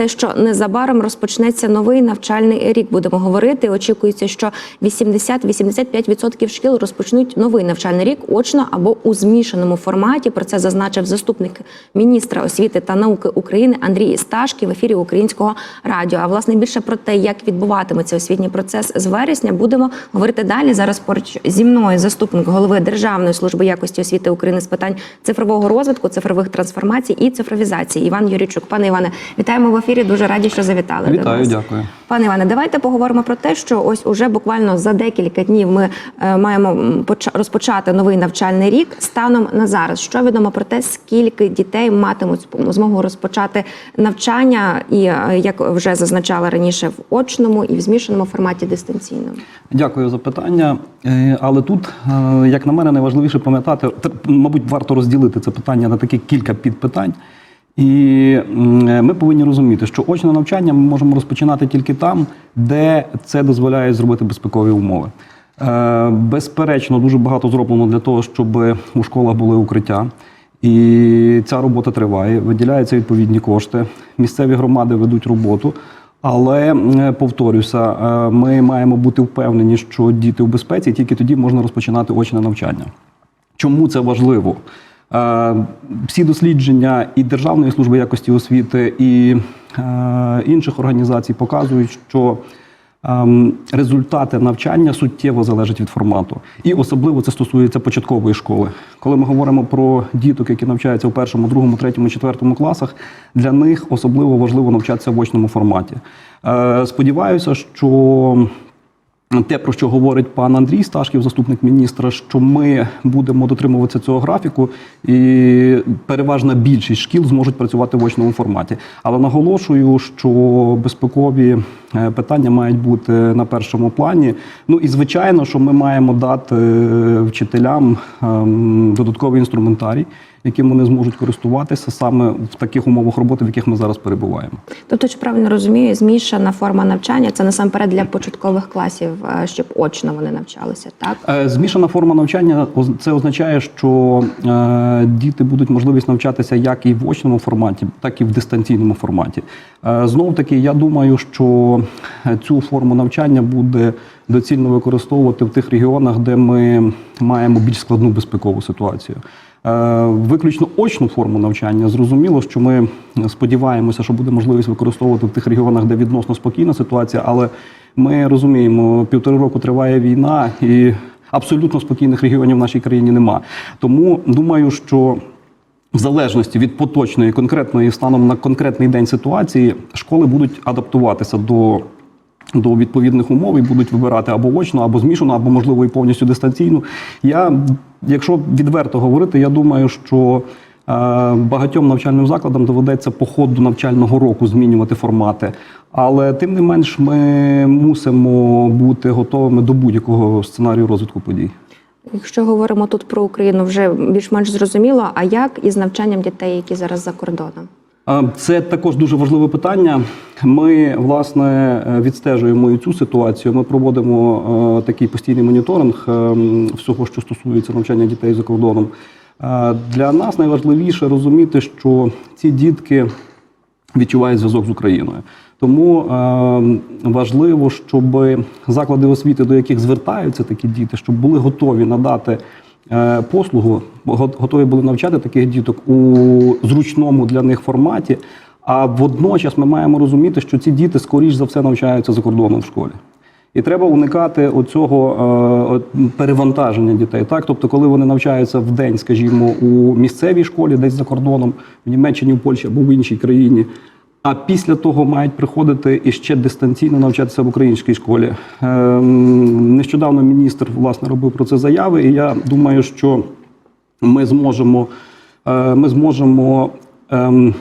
те, що незабаром розпочнеться новий навчальний рік. Будемо говорити. Очікується, що 80-85% шкіл розпочнуть новий навчальний рік очно або у змішаному форматі. Про це зазначив заступник міністра освіти та науки України Андрій Сташки в ефірі Українського радіо. А власне більше про те, як відбуватиметься освітній процес з вересня, будемо говорити далі. Зараз поруч зі мною заступник голови Державної служби якості освіти України з питань цифрового розвитку, цифрових трансформацій і цифровізації. Іван Юрійчук. Пане Іване, вітаємо в ефірі. Дуже раді, що завітали. до нас. дякую. Пане Іване, давайте поговоримо про те, що ось уже буквально за декілька днів ми е, маємо розпочати новий навчальний рік. Станом на зараз, що відомо про те, скільки дітей матимуть змогу розпочати навчання, і е, як вже зазначала раніше, в очному і в змішаному форматі дистанційному. Дякую за питання. Е, Але тут, як на мене, найважливіше пам'ятати, мабуть, варто розділити це питання на такі кілька підпитань. І е, ми повинні розуміти, що очне навчання ми можемо розпочинати тільки там, де це дозволяє зробити безпекові умови. Е, Безперечно, дуже багато зроблено для того, щоб у школах були укриття. І ця робота триває, виділяються відповідні кошти. Місцеві громади ведуть роботу. Але е, повторюся, ми маємо бути впевнені, що діти в безпеці, і тільки тоді можна розпочинати очне навчання. Чому це важливо? Е, Всі дослідження і Державної служби якості освіти, і е, інших організацій показують, що ем, результати навчання суттєво залежать від формату. І особливо це стосується початкової школи. Коли ми говоримо про діток, які навчаються в першому, другому, третьому, четвертому класах, для них особливо важливо навчатися в очному форматі. Е, Сподіваюся, що те, про що говорить пан Андрій Сташків, заступник міністра, що ми будемо дотримуватися цього графіку, і переважна більшість шкіл зможуть працювати в очному форматі. Але наголошую, що безпекові е, питання мають бути на першому плані. Ну і звичайно, що ми маємо дати е, вчителям ем, додатковий інструментарій, яким вони зможуть користуватися саме в таких умовах роботи, в яких ми зараз перебуваємо. Тобто, чи правильно розумію, змішана форма навчання це насамперед для початкових класів, е, щоб очно вони навчалися, так? Е, Змішана форма навчання це означає, що е, діти будуть можливість навчатися як і в очному форматі, так і в дистанційному форматі. Знову таки, я думаю, що цю форму навчання буде доцільно використовувати в тих регіонах, де ми маємо більш складну безпекову ситуацію. Е, Виключно очну форму навчання зрозуміло, що ми сподіваємося, що буде можливість використовувати в тих регіонах, де відносно спокійна ситуація, але ми розуміємо, півтори року триває війна і абсолютно спокійних регіонів в нашій країні нема. Тому думаю, що в залежності від поточної конкретної станом на конкретний день ситуації школи будуть адаптуватися до. До відповідних умов і будуть вибирати або очно, або змішано, або можливо і повністю дистанційну. Я, якщо відверто говорити, я думаю, що е, багатьом навчальним закладам доведеться по ходу навчального року змінювати формати. Але тим не менш, ми мусимо бути готовими до будь-якого сценарію розвитку подій. Якщо говоримо тут про Україну, вже більш-менш зрозуміло. А як із навчанням дітей, які зараз за кордоном? Це також дуже важливе питання. Ми власне е, відстежуємо і цю ситуацію. Ми проводимо е, такий постійний моніторинг е, всього, що стосується навчання дітей за кордоном. Для нас найважливіше розуміти, що ці дітки відчувають зв'язок з Україною. Тому важливо, щоб заклади освіти, до яких звертаються такі діти, щоб були готові надати послугу, готові були навчати таких діток у зручному для них форматі. А водночас ми маємо розуміти, що ці діти скоріш за все навчаються за кордоном в школі. І треба уникати оцього е, перевантаження дітей. Так, тобто, коли вони навчаються в день, скажімо, у місцевій школі, десь за кордоном, в Німеччині, в Польщі або в іншій країні. А після того мають приходити і ще дистанційно навчатися в українській школі. Ем, Нещодавно міністр власне робив про це заяви, і я думаю, що ми зможемо, е, ми зможемо ем,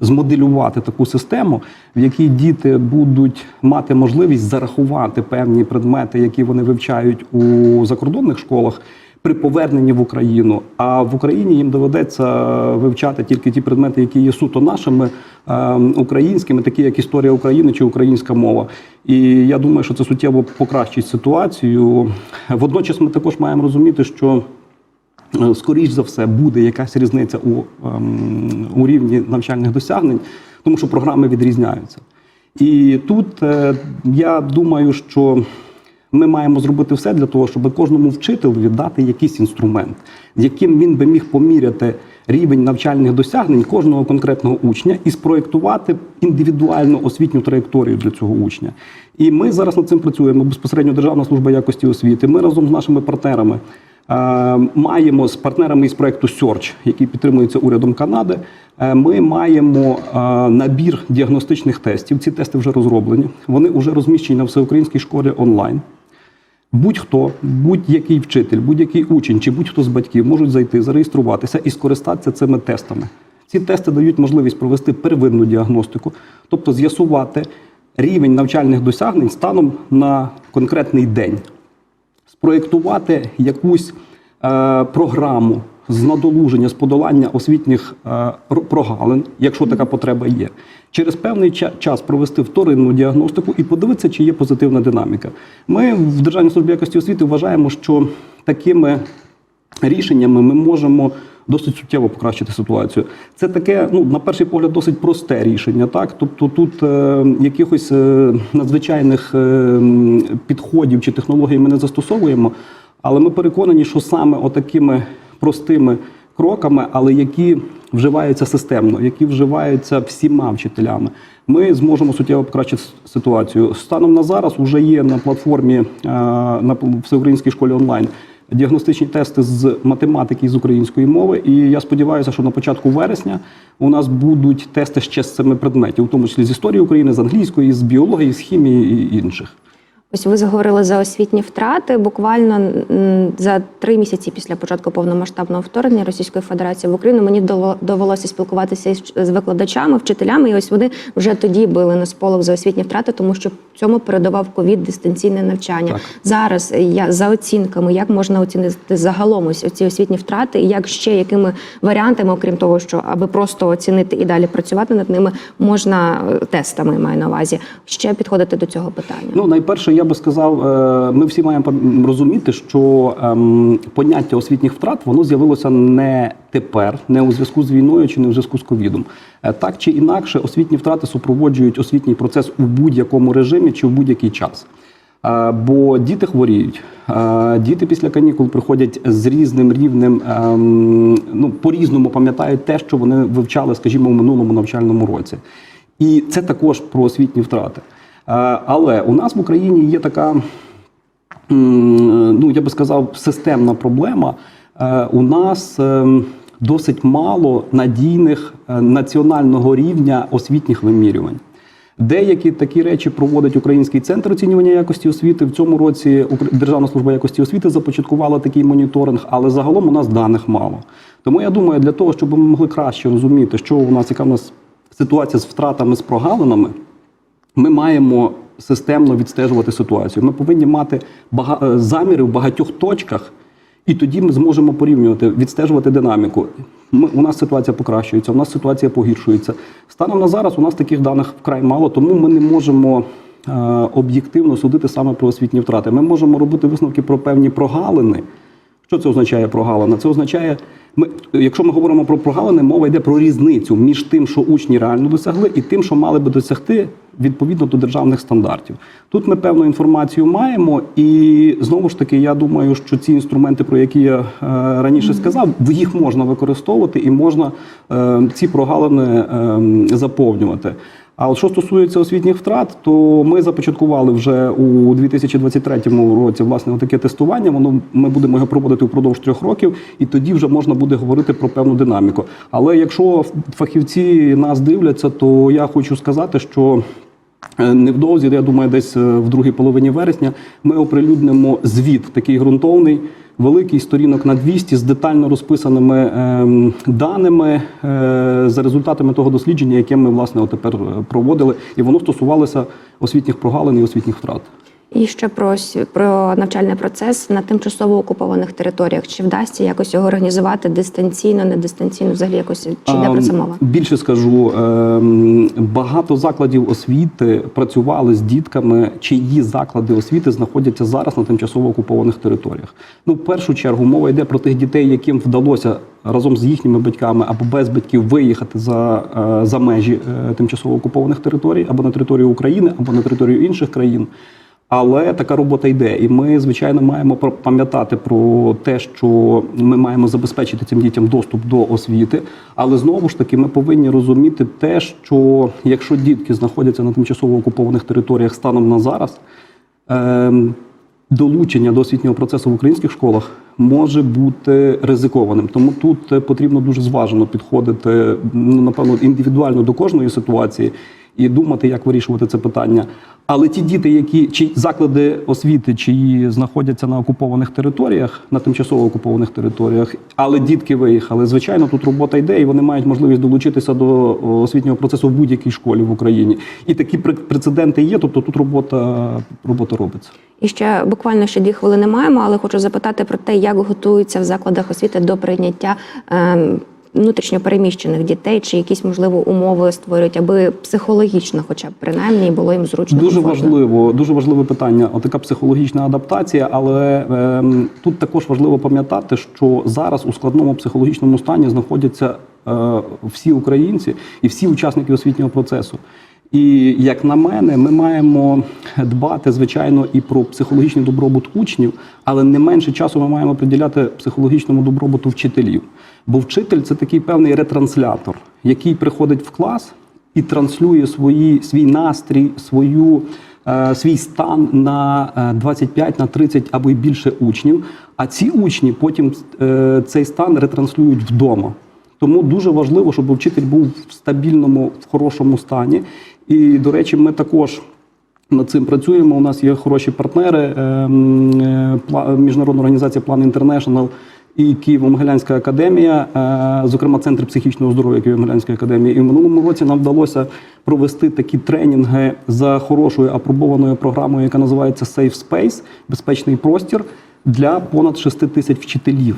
змоделювати таку систему, в якій діти будуть мати можливість зарахувати певні предмети, які вони вивчають у закордонних школах. При поверненні в Україну, а в Україні їм доведеться вивчати тільки ті предмети, які є суто нашими ем, українськими, такі як історія України чи українська мова. І я думаю, що це суттєво покращить ситуацію. Водночас ми також маємо розуміти, що Е, скоріш за все буде якась різниця у, ем, у рівні навчальних досягнень. тому що програми відрізняються. І тут е, я думаю, що ми маємо зробити все для того, щоб кожному вчителю дати якийсь інструмент, яким він би міг поміряти рівень навчальних досягнень кожного конкретного учня і спроєктувати індивідуальну освітню траєкторію для цього учня. І ми зараз над цим працюємо безпосередньо Державна служба якості освіти. Ми разом з нашими партнерами. е, Маємо з партнерами із проекту Search, який підтримується урядом Канади. е, Ми маємо е, набір діагностичних тестів. Ці тести вже розроблені. Вони вже розміщені на всеукраїнській школі онлайн. Будь-хто, будь-який вчитель, будь-який учень чи будь-хто з батьків можуть зайти, зареєструватися і скористатися цими тестами. Ці тести дають можливість провести первинну діагностику, тобто з'ясувати рівень навчальних досягнень станом на конкретний день, спроєктувати якусь е, програму з надолуження, з подолання освітніх е, прогалин, якщо така потреба є, через певний час провести вторинну діагностику і подивитися, чи є позитивна динаміка. Ми в Державній службі якості освіти вважаємо, що такими рішеннями ми можемо досить суттєво покращити ситуацію. Це таке, ну на перший погляд, досить просте рішення. Так, тобто тут е, якихось е, надзвичайних е, підходів чи технологій ми не застосовуємо, але ми переконані, що саме отакими простими кроками, але які вживаються системно, які вживаються всіма вчителями, ми зможемо суттєво покращити ситуацію. Станом на зараз вже є на платформі е, на всеукраїнській школі онлайн діагностичні тести з математики і з української мови. І я сподіваюся, що на початку вересня у нас будуть тести ще з цими предметів, у тому числі з історії України, з англійської, з біології, з хімії і інших. Ось ви заговорили за освітні втрати. Буквально за три місяці після початку повномасштабного вторгнення Російської Федерації в Україну мені довелося спілкуватися з викладачами, вчителями. І ось вони вже тоді били на сполох за освітні втрати, тому що цьому передавав ковід дистанційне навчання. Так. Зараз я за оцінками, як можна оцінити загалом ось ці освітні втрати, і як ще якими варіантами, окрім того, що аби просто оцінити і далі працювати над ними, можна е, тестами маю на увазі ще підходити до цього питання. Ну, найперше, я би сказав, е, ми всі маємо розуміти, що ем, поняття освітніх втрат воно з'явилося не тепер, не у зв'язку з війною чи не у зв'язку з ковідом. Е, Так чи інакше, освітні втрати супроводжують освітній процес у будь-якому режимі чи в будь-який час. Е, Бо діти хворіють, діти після канікул приходять з різним рівнем, ем, ну по-різному пам'ятають те, що вони вивчали, скажімо, в минулому навчальному році. І це також про освітні втрати. Е, Але у нас в Україні є така, ну я би сказав, системна проблема. Е, У нас ем, досить мало надійних е, національного рівня освітніх вимірювань. Деякі такі речі проводить Український центр оцінювання якості освіти. В цьому році Державна служба якості освіти започаткувала такий моніторинг, але загалом у нас даних мало. Тому я думаю, для того, щоб ми могли краще розуміти, що у нас, яка в нас ситуація з втратами, з прогалинами, ми маємо системно відстежувати ситуацію. Ми повинні мати бага... е, заміри в багатьох точках, і тоді ми зможемо порівнювати, відстежувати динаміку. Ми, у нас ситуація покращується, у нас ситуація погіршується. Станом на зараз у нас таких даних вкрай мало, тому ми не можемо е, об'єктивно судити саме про освітні втрати. Ми можемо робити висновки про певні прогалини. Що це означає прогалина? Це означає, ми, якщо ми говоримо про прогалини, мова йде про різницю між тим, що учні реально досягли, і тим, що мали би досягти відповідно до державних стандартів. Тут ми певну інформацію маємо, і знову ж таки, я думаю, що ці інструменти, про які я е, раніше сказав, їх можна використовувати і можна е, ці прогалини е, заповнювати. А от що стосується освітніх втрат, то ми започаткували вже у 2023 році власне таке тестування. Воно ми будемо його проводити впродовж трьох років, і тоді вже можна буде говорити про певну динаміку. Але якщо фахівці нас дивляться, то я хочу сказати, що Е, Невдовзі, я думаю, десь е, в другій половині вересня ми оприлюднимо звіт такий ґрунтовний, великий сторінок на 200 з детально розписаними ем, даними е, за результатами того дослідження, яке ми власне отепер е, проводили, і воно стосувалося освітніх прогалин і освітніх втрат. І ще про, про навчальний процес на тимчасово окупованих територіях. Чи вдасться якось його організувати дистанційно, не дистанційно, взагалі якось чи йде про це мова? Більше скажу, ем, багато закладів освіти працювали з дітками, чиї заклади освіти знаходяться зараз на тимчасово окупованих територіях. Ну, в першу чергу, мова йде про тих дітей, яким вдалося разом з їхніми батьками або без батьків виїхати за, е, за межі е, тимчасово окупованих територій, або на територію України, або на територію інших країн. Але така робота йде, і ми, звичайно, маємо пам'ятати про те, що ми маємо забезпечити цим дітям доступ до освіти. Але знову ж таки, ми повинні розуміти те, що якщо дітки знаходяться на тимчасово окупованих територіях станом на зараз, ем, долучення до освітнього процесу в українських школах може бути ризикованим. Тому тут е, потрібно дуже зважено підходити, ну, напевно, індивідуально до кожної ситуації і думати, як вирішувати це питання. Але ті діти, які чи заклади освіти, чиї знаходяться на окупованих територіях, на тимчасово окупованих територіях, але дітки виїхали. Звичайно, тут робота йде, і вони мають можливість долучитися до освітнього процесу в будь-якій школі в Україні. І такі пре- прецеденти є. Тобто тут робота, робота робиться. І ще буквально ще дві хвилини маємо, але хочу запитати про те, як готуються в закладах освіти до прийняття ем, внутрішньо переміщених дітей, чи якісь можливо умови створюють, аби психологічно, хоча б принаймні було їм зручно. Дуже комфортно? важливо, дуже важливе питання. Отака психологічна адаптація. Але ем, тут також важливо пам'ятати, що зараз у складному психологічному стані знаходяться е, всі українці і всі учасники освітнього процесу. І як на мене, ми маємо дбати звичайно і про психологічний добробут учнів, але не менше часу ми маємо приділяти психологічному добробуту вчителів. Бо вчитель це такий певний ретранслятор, який приходить в клас і транслює свої, свій настрій, свою, е, свій стан на е, 25, на 30 або й більше учнів. А ці учні потім е, цей стан ретранслюють вдома. Тому дуже важливо, щоб вчитель був в стабільному, в хорошому стані. І, до речі, ми також над цим працюємо. У нас є хороші партнери. ем, е, Міжнародна організація План Інтернешнл і Києво-Могилянська академія, е, зокрема Центр психічного здоров'я Києво-Могилянської академії. І в минулому році нам вдалося провести такі тренінги за хорошою апробованою програмою, яка називається Safe Space, безпечний простір для понад 6 тисяч вчителів.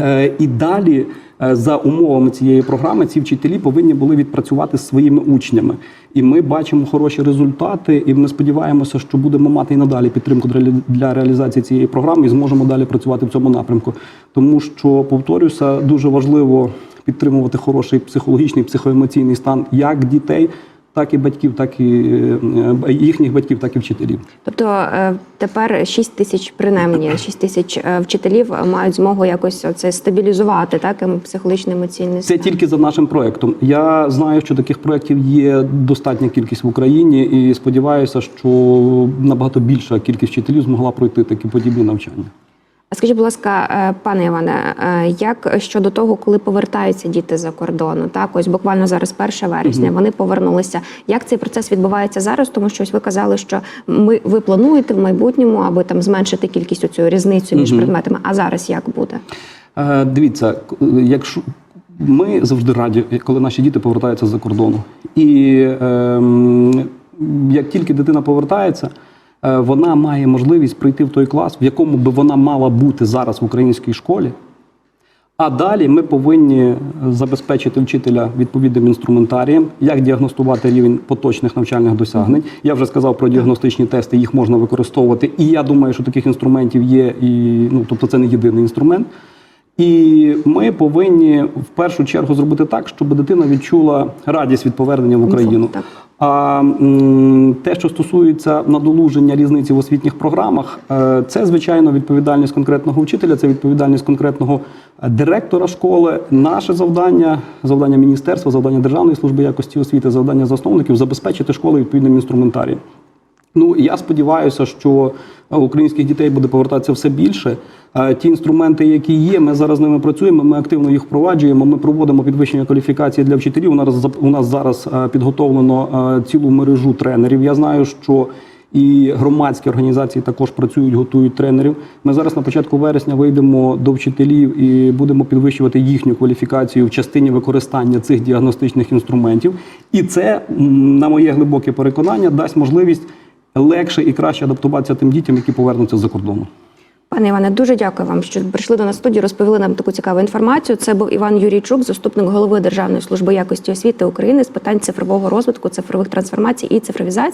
Е, І далі, е, за умовами цієї програми, ці вчителі повинні були відпрацювати з своїми учнями. І ми бачимо хороші результати, і ми сподіваємося, що будемо мати і надалі підтримку для реалізації цієї програми і зможемо далі працювати в цьому напрямку. Тому що, повторюся, дуже важливо підтримувати хороший психологічний, психоемоційний стан як дітей, так і батьків, так і е, їхніх батьків, так і вчителів. Тобто е, тепер 6 тисяч, принаймні 6 тисяч е, вчителів мають змогу якось це стабілізувати, так ем, психологічно емоційний Це тільки за нашим проектом. Я знаю, що таких проєктів є достатня кількість в Україні, і сподіваюся, що набагато більша кількість вчителів змогла пройти такі подібні навчання. А скажіть, будь ласка, е, пане Іване, е, як щодо того, коли повертаються діти за кордону? Так, ось буквально зараз 1 вересня вони повернулися. Як цей процес відбувається зараз? Тому що ось ви казали, що ми ви плануєте в майбутньому, аби там зменшити кількість оцю різницю між предметами. А зараз як буде? Е, Дивіться, якщо ми завжди раді, коли наші діти повертаються з-за кордону. І ем, як тільки дитина повертається, е, вона має можливість прийти в той клас, в якому би вона мала бути зараз в українській школі. А далі ми повинні забезпечити вчителя відповідним інструментарієм, як діагностувати рівень поточних навчальних досягнень. Я вже сказав про діагностичні тести, їх можна використовувати. І я думаю, що таких інструментів є, і ну тобто це не єдиний інструмент. І ми повинні в першу чергу зробити так, щоб дитина відчула радість від повернення в Україну. А те, що стосується надолуження різниці в освітніх програмах, е, це звичайно відповідальність конкретного вчителя, це відповідальність конкретного директора школи. Наше завдання, завдання міністерства, завдання Державної служби якості освіти, завдання засновників забезпечити школи відповідним інструментарієм. Ну я сподіваюся, що е, українських дітей буде повертатися все більше. Е, Ті інструменти, які є, ми зараз ними працюємо. Ми активно їх впроваджуємо. Ми проводимо підвищення кваліфікації для вчителів. У нас у нас зараз е, підготовлено цілу мережу тренерів. Я знаю, що і громадські організації також працюють, готують тренерів. Ми зараз на початку вересня вийдемо до вчителів і будемо підвищувати їхню кваліфікацію в частині використання цих діагностичних інструментів. І це, на моє глибоке переконання, дасть можливість легше і краще адаптуватися тим дітям, які повернуться з-за кордону. Пане Іване, дуже дякую вам, що прийшли до нас в студію, розповіли нам таку цікаву інформацію. Це був Іван Юрійчук, заступник голови Державної служби якості освіти України з питань цифрового розвитку, цифрових трансформацій і цифровізації.